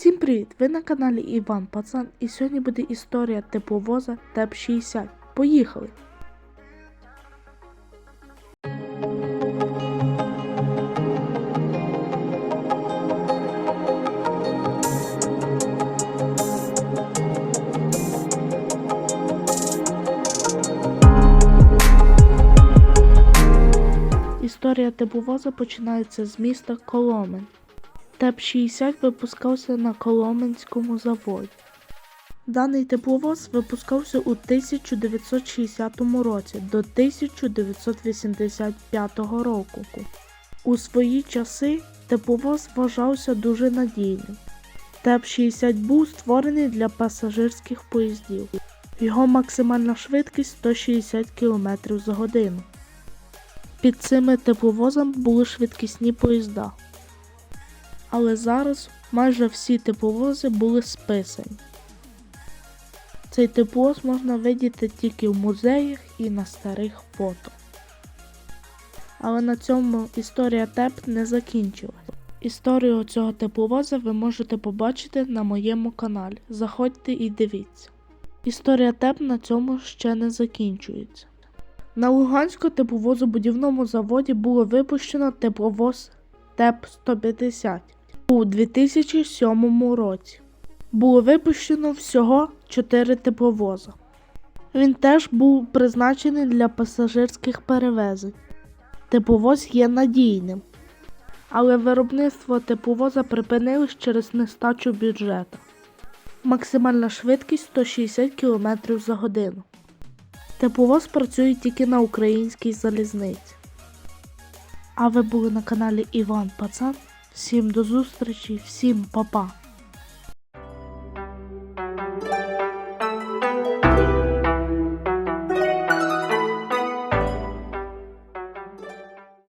Всім привіт! Ви на каналі Іван Пацан і сьогодні буде історія тепловоза ТЕП 60. Поїхали! Історія тепловоза починається з міста Коломен. ТЕП-60 випускався на Коломенському заводі. Даний тепловоз випускався у 1960 році до 1985 року. У свої часи тепловоз вважався дуже надійним. ТЕП-60 був створений для пасажирських поїздів. Його максимальна швидкість 160 км за годину. Під цими тепловозами були швидкісні поїзда але зараз майже всі тепловози були списані. Цей тепловоз можна видіти тільки в музеях і на старих фото. Але на цьому історія ТЕП не закінчилась. Історію цього тепловоза ви можете побачити на моєму каналі. Заходьте і дивіться. Історія ТЕП на цьому ще не закінчується. На Луганському тепловозобудівному заводі було випущено тепловоз ТЕП-150 у 2007 році. Було випущено всього 4 тепловоза. Він теж був призначений для пасажирських перевезень. Тепловоз є надійним, але виробництво тепловоза припинилось через нестачу бюджету. Максимальна швидкість 160 км за годину. Тепловоз працює тільки на українській залізниці. А ви були на каналі Іван Пацан. Всім до зустрічі, всім па-па.